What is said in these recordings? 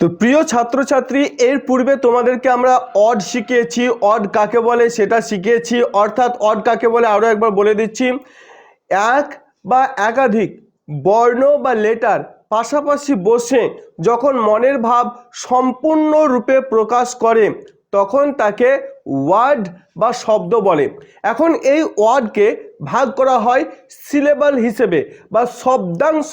তো প্রিয় ছাত্রছাত্রী, এর পূর্বে তোমাদেরকে আমরা অড শিখিয়েছি। অড কাকে বলে সেটা শিখিয়েছি। অর্থাৎ অড কাকে বলে আরও একবার বলে দিচ্ছি। এক বা একাধিক বর্ণ বা লেটার পাশাপাশি বসে যখন মনের ভাব সম্পূর্ণরূপে প্রকাশ করে তখন তাকে ওয়ার্ড বা শব্দ বলে। এখন এই ওয়ার্ডকে ভাগ করা হয় সিলেবাল হিসেবে বা শব্দাংশ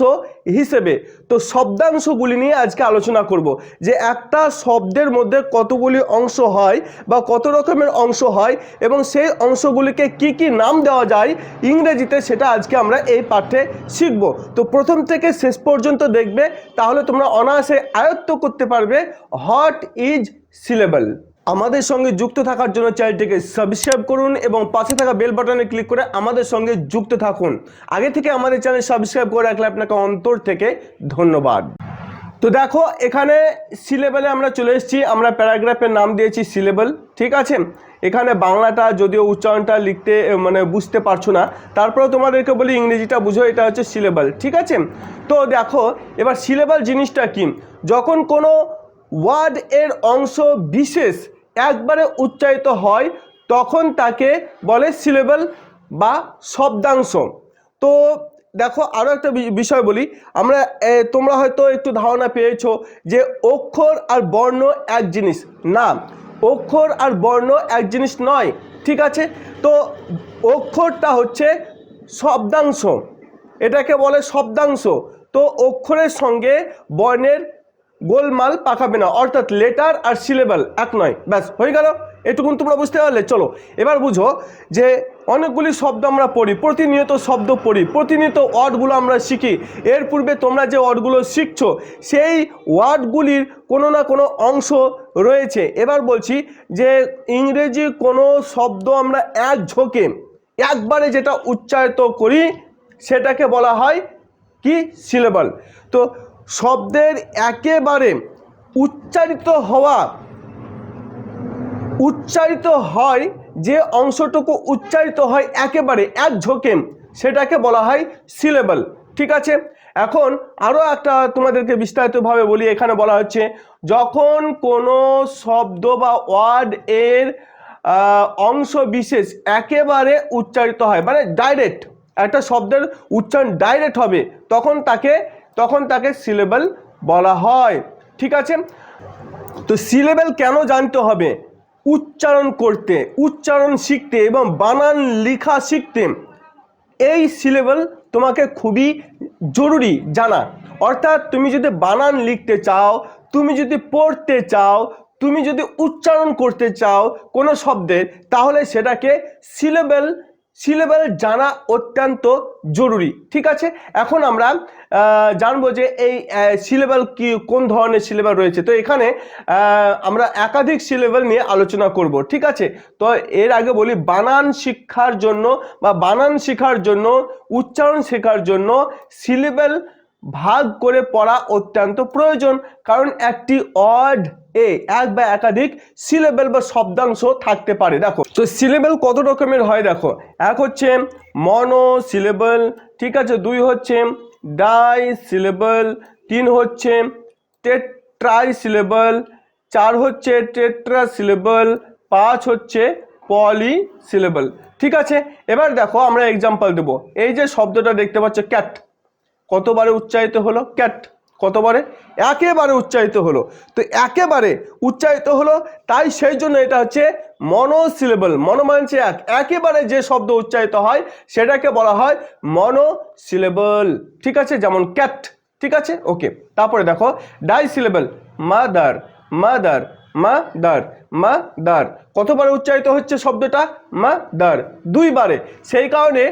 হিসেবে। তো শব্দাংশগুলি নিয়ে আজকে আলোচনা করব যে একটা শব্দের মধ্যে কতগুলি অংশ হয় বা কত রকমের অংশ হয় এবং সেই অংশগুলিকে কি কি নাম দেওয়া যায় ইংরেজিতে সেটা আজকে আমরা এই পাঠে শিখব। তো প্রথম থেকে শেষ পর্যন্ত দেখবে, তাহলে তোমরা অনায়াসে আয়ত্ত করতে পারবে, হোয়াট ইজ সিলেবল? আমাদের সঙ্গে যুক্ত থাকার জন্য চ্যানেলটিকে সাবস্ক্রাইব করুন এবং পাশে থাকা বেল বাটনে ক্লিক করে আমাদের সঙ্গে যুক্ত থাকুন। আগে থেকে আমাদের চ্যানেল সাবস্ক্রাইব করে রাখলে আপনাকে অন্তর থেকে ধন্যবাদ। তো দেখো, এখানে সিলেবেলে আমরা চলে এসেছি। আমরা প্যারাগ্রাফের নাম দিয়েছি সিলেবল ঠিক আছে? এখানে বাংলাটা যদিও উচ্চারণটা লিখতে মানে বুঝতে পারছ না, তারপরেও তোমাদেরকে বলি ইংরেজিটা বুঝো, এটা হচ্ছে সিলেবল ঠিক আছে? তো দেখো, এবার সিলেবল জিনিসটা কি? যখন কোনো ওয়ার্ড এর অংশ বিশেষ একবারে উচ্চারিত হয়, তখন তাকে বলে সিলেবল বা শব্দাংশ। তো দেখো আরও একটা বিষয় বলি। আমরা তোমরা হয়তো একটু ধারণা পেয়েছ যে অক্ষর আর বর্ণ এক জিনিস। না, অক্ষর আর বর্ণ এক জিনিস নয়, ঠিক আছে? তো অক্ষরটা হচ্ছে শব্দাংশ। এটাকে বলে শব্দাংশ। তো অক্ষরের সঙ্গে বর্ণের গোলমাল পাকাবে না, অর্থাৎ লেটার আর সিলেবাল এক নয়। ব্যাস, হয়ে গেল। এটুকুন তোমরা বুঝতে পারলে, চলো। এবার বুঝো যে অনেকগুলি শব্দ আমরা পড়ি, প্রতিনিয়ত শব্দ পড়ি, প্রতিনিয়ত ওয়ার্ডগুলো আমরা শিখি। এর পূর্বে তোমরা যে ওয়ার্ডগুলো শিখছো, সেই ওয়ার্ডগুলির কোনো না কোনো অংশ রয়েছে। এবার বলছি যে ইংরেজি কোনো শব্দ আমরা এক ঝোঁকে, একবারে যেটা উচ্চারিত করি, সেটাকে বলা হয় কি? সিলেবল তো শব্দের একেবারে উচ্চারিত হওয়া, উচ্চারিত হয়, যে অংশটুকু উচ্চারিত হয় একেবারে এক ঝোঁকে, সেটাকে বলা হয় সিলেবল ঠিক আছে? এখন আরও একটা তোমাদেরকে বিস্তারিতভাবে বলি, এখানে বলা হচ্ছে, যখন কোনো শব্দ বা ওয়ার্ড এর অংশ বিশেষ একেবারে উচ্চারিত হয় মানে ডাইরেক্ট একটা শব্দের উচ্চারণ ডাইরেক্ট হবে, তখন তাকে তখন তাকে সিলেবল বলা হয়। ঠিক আছে? তো সিলেবেল কেন জানতে হবে? উচ্চারণ করতে, উচ্চারণ শিখতে এবং বানান লেখা শিখতে। এই সিলেবেল তোমাকে খুবই জরুরি জানা। অর্থাৎ তুমি যদি বানান লিখতে চাও, তুমি যদি পড়তে চাও, তুমি যদি উচ্চারণ করতে চাও কোনো শব্দের, তাহলে সেটাকে সিলেবেল সিলেবেল জানা অত্যন্ত জরুরি, ঠিক আছে? এখন আমরা জানব যে এই সিলেবেল কি, কোন ধরনের সিলেবাস রয়েছে? তো এখানে আমরা একাধিক সিলেবেল নিয়ে আলোচনা করব, ঠিক আছে? তো এর আগে বলি, বানান শিক্ষার জন্য বা বানান শেখার জন্য, উচ্চারণ শেখার জন্য সিলেবেল ভাগ করে পড়া অত্যন্ত প্রয়োজন, কারণ একটি অড এ এক বা একাধিক সিলেবেল বা শব্দাংশ থাকতে পারে। দেখো, তো সিলেবেল কত রকমের হয় দেখো? এক হচ্ছে মনো সিলেবেল ঠিক আছে? দুই হচ্ছে ডাই সিলেবেল তিন হচ্ছে টেট্রাই সিলেবেল চার হচ্ছে টেট্রা সিলেবেল পাঁচ হচ্ছে পলি সিলেবেল ঠিক আছে? এবার দেখো, আমরা এক্সাম্পল দেবো। এই যে শব্দটা দেখতে পাচ্ছ ক্যাট কতবারে উচ্চারিত হলো? ক্যাট। কতবারে? একেবারে উচ্চারিত হলো। তো একেবারে উচ্চারিত হলো, তাই সেই জন্য এটা হচ্ছে মনোসিলেবল মনো মানছে এক। একেবারে যে শব্দ উচ্চারিত হয়, সেটাকে বলা হয় মনোসিলেবল। ঠিক আছে? যেমন ক্যাট। ঠিক আছে? ওকে। তারপরে দেখো, disyllable, mother mother mother mother. কতবারে উচ্চারিত হচ্ছে শব্দটা? মাদার। দুইবারে। সেই কারণে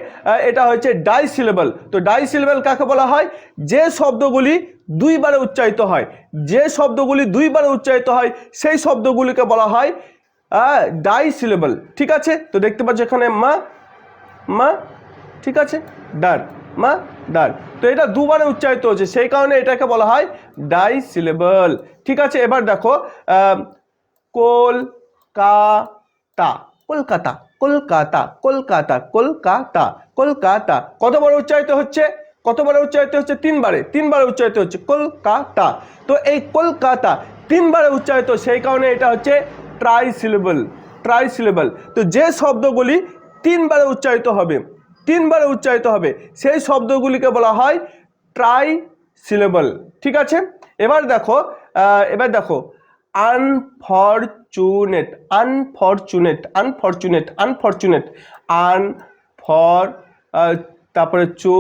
এটা হচ্ছে ডাই সিলেবল তো ডাই সিলেবল কাকে বলা হয়? যে শব্দগুলি দুইবারে উচ্চারিত হয়, যে শব্দগুলি দুইবারে উচ্চারিত হয়, সেই শব্দগুলিকে বলা হয় ডাই সিলেবল ঠিক আছে? তো দেখতে পাচ্ছ এখানে মা মা, ঠিক আছে? ডার মা ডার তো এটা দুবারে উচ্চারিত হচ্ছে সেই কারণে এটাকে বলা হয় ডাই সিলেবল ঠিক আছে, এবার দেখো কলকাতা কলকাতা কলকাতা কলকাতা কলকাতা কলকাতা। কত বড় উচ্চারিত হচ্ছে? কতবারে উচ্চারিত হচ্ছে? তিনবারে। তিনবারে উচ্চারিত হচ্ছে কলকাতা। তো এই কলকাতা তিনবারে উচ্চারিত, সেই কারণে এটা হচ্ছে ট্রাই সিলেবল ট্রাই সিলেবল তো যে শব্দগুলি তিনবারে উচ্চারিত হবে তিনবারে উচ্চারিত হবে। সেই শব্দগুলিকে বলা হয় ট্রাই সিলেবল ঠিক আছে? এবার দেখো এবার দেখো। আনফরচুনেট আনফরচুনেট আনফরচুনেট আনফরচুনেট আন ফর তারপরে চু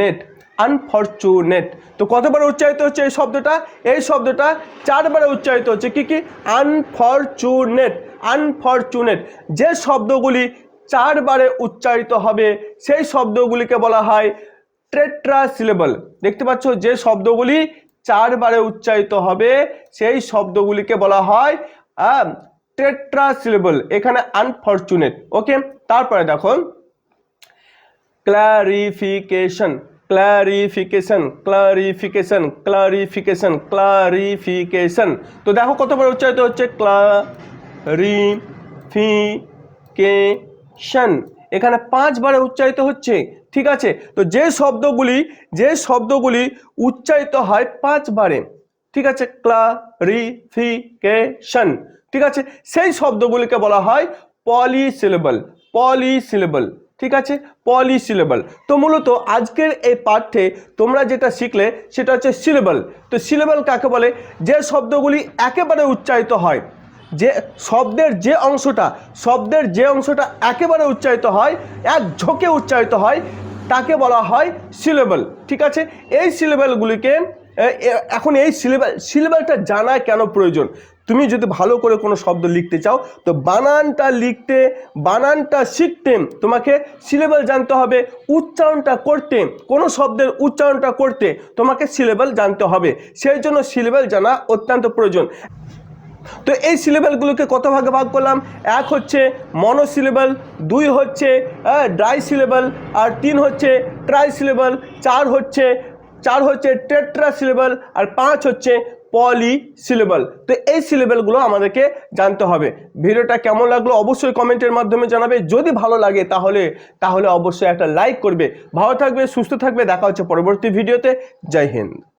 নেট আনফরচুনেট তো কতবার উচ্চারিত হচ্ছে এই শব্দটা? এই শব্দটা চারবারে উচ্চারিত হচ্ছে। কি কি? আনফরচুনেট আনফরচুনেট যে শব্দগুলি চারবারে উচ্চারিত হবে। সেই শব্দগুলিকে বলা হয় ট্রেট্রা সিলেবল দেখতে পাচ্ছ, যে শব্দগুলি চারবারে উচ্চারিত হবে, সেই শব্দগুলিকে বলা হয় ট্রেট্রা সিলেবল এখানে আনফরচুনেট। ওকে, তারপরে দেখো, clarification clarification clarification clarification clarification. তো দেখো কতবার উচ্চারিত হচ্ছে ক্লারিফিকেশন এখানে পাঁচবারে উচ্চারিত হচ্ছে, ঠিক আছে? তো যে শব্দগুলি যে শব্দগুলি উচ্চারিত হয় পাঁচবারে, ঠিক আছে? ক্লারিফিকেশন ঠিক আছে? সেই শব্দগুলিকে বলা হয় পলিসিলেবল পলিসিলেবল, ঠিক আছে? পলিসিলেবল। তো মূলত আজকের এই পাঠ্যে তোমরা যেটা শিখলে সেটা হচ্ছে সিলেবল। তো সিলেবল কাকে বলে? যে শব্দগুলি একেবারে উচ্চারিত হয় যে শব্দের যে অংশটা, শব্দের যে অংশটা একেবারে উচ্চারিত হয়, এক ঝোঁকে উচ্চারিত হয়, তাকে বলা হয় সিলেবেল ঠিক আছে? এই সিলেবলগুলিকে এখন এই সিলেবাল সিলেবালটা জানা কেন প্রয়োজন? তুমি যদি ভালো করে কোনো শব্দ লিখতে চাও, তো বানানটা লিখতে, বানানটা শিখতে তোমাকে সিলেবাল জানতে হবে, উচ্চারণটা করতে, কোনো শব্দের উচ্চারণটা করতে তোমাকে সিলেবাল জানতে হবে। সেই জন্য সিলেবাল জানা অত্যন্ত প্রয়োজন। তো এই সিলেবালগুলোকে কত ভাগে ভাগ করলাম? এক হচ্ছে মনো সিলেবাল দুই হচ্ছে ড্রাই সিলেবাল আর তিন হচ্ছে ট্রাই সিলেবাল চার হচ্ছে চার হচ্ছে টেট্রা সিলেবাল আর পাঁচ হচ্ছে পলি সিলেবাল তো এই সিলেবালগুলো আমাদেরকে জানতে হবে। ভিডিওটা কেমন লাগল অবশ্যই কমেন্টের মাধ্যমে জানাবে। যদি ভালো লাগে তাহলে তাহলে অবশ্যই একটা লাইক করবে। ভালো থাকবে, সুস্থ থাকবে। দেখা হচ্ছে পরবর্তী ভিডিওতে। জয় হিন্দ।